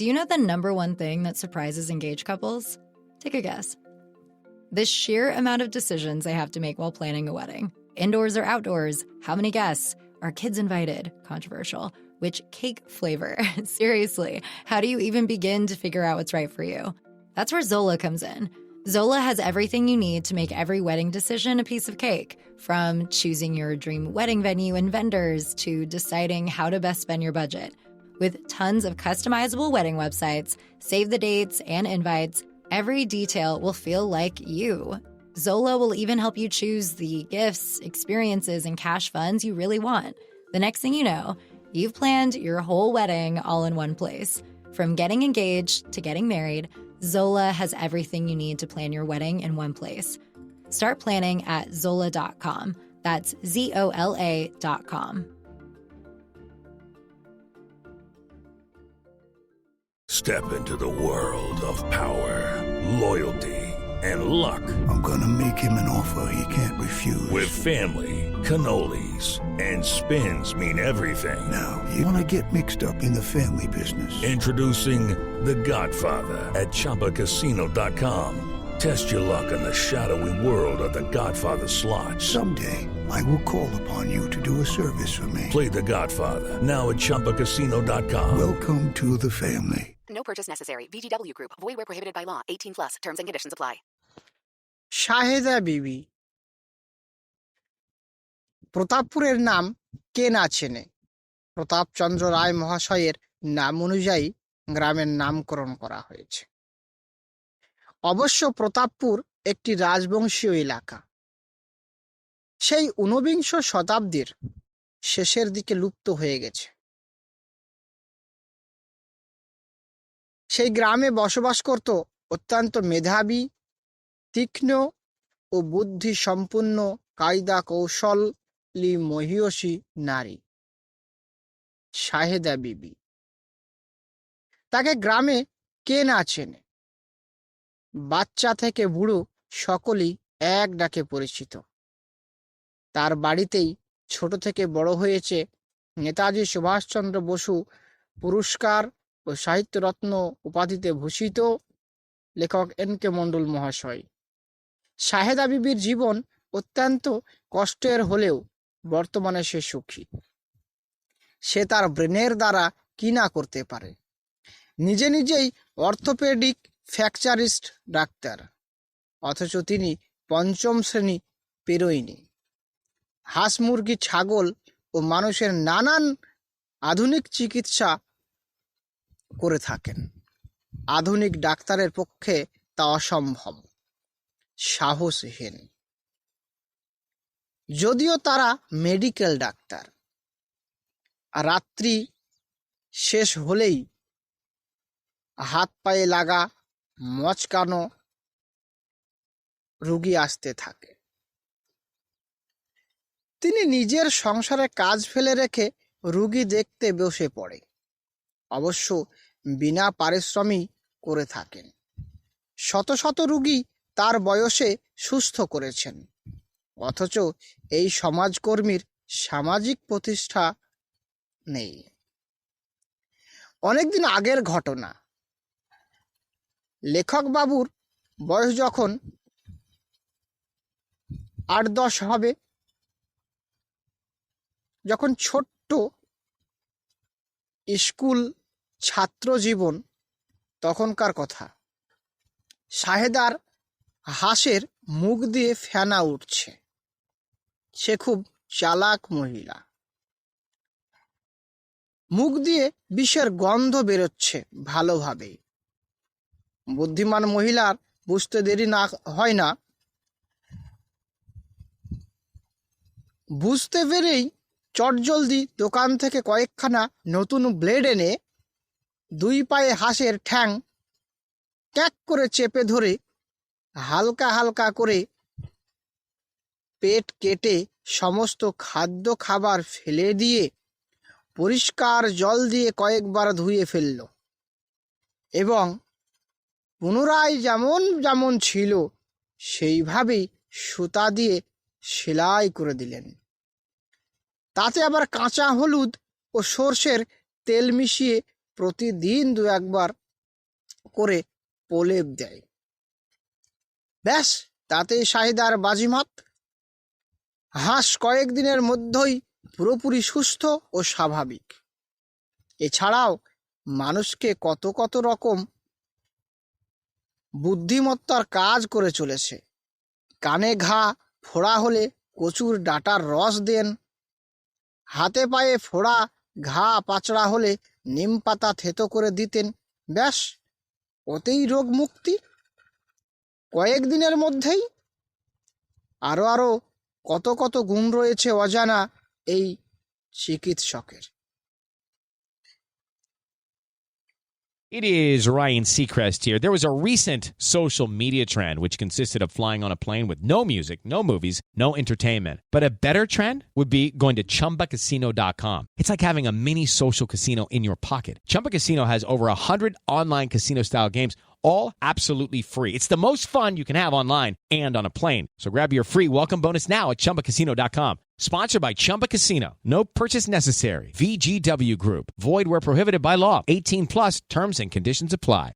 Do you know the number one thing that surprises engaged couples? Take a guess. The sheer amount of decisions they have to make while planning a wedding. Indoors or outdoors? How many guests? Are kids invited? Controversial. Which cake flavor? Seriously, how do you even begin to figure out what's right for you? That's where Zola comes in. Zola has everything you need to make every wedding decision a piece of cake, from choosing your dream wedding venue and vendors to deciding how to best spend your budget. With tons of customizable wedding websites, save the dates, and invites, every detail will feel like you. Zola will even help you choose the gifts, experiences, and cash funds you really want. The next thing you know, you've planned your whole wedding all in one place. From getting engaged to getting married, Zola has everything you need to plan your wedding in one place. Start planning at Zola.com. That's Z O L A.com. Step into the world of power, loyalty, and luck. I'm gonna make him an offer he can't refuse. With family, cannolis, and spins mean everything. now, you wanna get mixed up in the family business. Introducing The Godfather at ChumbaCasino.com. Test your luck in the shadowy world of The Godfather slot. Someday, I will call upon you to do a service for me. Play The Godfather now at ChumbaCasino.com. Welcome to the family. No purchase necessary. VGW Group. Void where prohibited by law. 18 plus. Terms and conditions apply. Shaheda বিবি, প্রতাপপুরের নাম কে না চেনে প্রতাপচন্দ্র রায় মহাশয়ের নাম অনুযায়ী গ্রামের নামকরণ করা হয়েছে অবশ্য প্রতাপপুর একটি রাজবংশীয় এলাকা সেই ঊনবিংশ শতাব্দীর শেষের দিকে লুপ্ত হয়ে গেছে সেই গ্রামে বসবাস করত অত্যন্ত মেধাবী, তীক্ষ্ণ ও বুদ্ধি সম্পন্ন কায়দা কৌশলী মহিয়সী নারী। শাহেদা বিবি। তাকে গ্রামে কে না চেনে? বাচ্চা থেকে বুড়ো সকলেই এক ডাকে পরিচিত। তার বাড়িতেই ছোট থেকে বড় হয়েছে নেতাজি সুভাষচন্দ্র বসু পুরস্কার ও সাহিত্যরত্ন উপাধিতে ভূষিত লেখক এন কে মণ্ডল মহাশয়। শাহেদা বিবির জীবন অত্যন্ত কষ্টের হলেও বর্তমানে সে সুখী। সে তার ব্রেনের দ্বারা কি না করতে পারে? নিজে নিজেই অর্থোপেডিক ফ্র্যাকচারিস্ট ডাক্তার, অথচ তিনি পঞ্চম শ্রেণি পেরোয়নি। হাঁস মুরগি, ছাগল ও মানুষের নানান আধুনিক চিকিৎসা করে থাকেন। আধুনিক ডাক্তারের পক্ষে তা অসম্ভব। সাহসহীন। যদিও তারা মেডিকেল ডাক্তার। রাত্রি শেষ হলেই হাত পায়ে লাগা মচকানো রুগী আসতে থাকে। তিনি নিজের সংসারে কাজ ফেলে রেখে রুগী দেখতে বসে পড়ে। অবশ্য বিনা পারিশ্রমিক করে থাকেন। শত শত রুগী তার বয়সে সুস্থ করেছেন। অথচ এই সমাজকর্মীর সামাজিক প্রতিষ্ঠা নেই। অনেকদিন আগের ঘটনা। লেখক বাবুর বয়স যখন আট দশ হবে, যখন ছোট্ট স্কুল ছাত্র জীবন তখনকার কথা। শাহেদার হাঁসের মুখ দিয়ে ফেনা উঠছে। সে খুব চালাক মহিলা। মুখ দিয়ে বিষের গন্ধ বেরোচ্ছে ভালোভাবে বুদ্ধিমান মহিলার বুঝতে দেরি না হয় না। বুঝতে পেরেই চটজলদি দোকান থেকে কয়েকখানা নতুন ব্লেড এনে দুই পায়ে হাঁসের ঠ্যাং ক্যাক করে চেপে ধরে হালকা হালকা করে পেট কেটে সমস্ত খাদ্য খাবার ফেলে দিয়ে পরিষ্কার জল দিয়ে কয়েকবার ধুয়ে ফেলল এবং পুনরায় যেমন যেমন ছিল সেইভাবেই সুতা দিয়ে সেলাই করে দিলেন। তাতে আবার কাঁচা হলুদ ও সর্ষের তেল মিশিয়ে প্রতিদিন দু একবার করে প্রলেপ দেয়। ব্যাস, তাতেই শাহিদার বাজিমাত। হাঁস কয়েকদিনের মধ্যেই পুরোপুরি সুস্থ ও স্বাভাবিক। এছাড়াও মানুষকে কত কত রকম বুদ্ধিমত্তার কাজ করে চলেছে। কানে ঘা, ফোড়া হলে কচুর ডাটার রস দেন। হাতে পায়ে ফোড়া, ঘা, পাচড়া হলে নিম পাতা থেতো করে দিতেন। ব্যাস, ওতেই রোগ মুক্তি। কয়েকদিনের মধ্যেই আরও আরও কত কত গুণ রয়েছে অজানা এই চিকিৎসকের। It is Ryan Seacrest here. There was a recent social media trend which consisted of flying on a plane with no music, no movies, no entertainment. But a better trend would be going to chumbacasino.com. It's like having a mini social casino in your pocket. Chumba Casino has over 100 online casino style games, all absolutely free. It's the most fun you can have online and on a plane. So grab your free welcome bonus now at chumbacasino.com. Sponsored by Chumba Casino. No purchase necessary. VGW Group. Void where prohibited by law. 18 plus terms and conditions apply.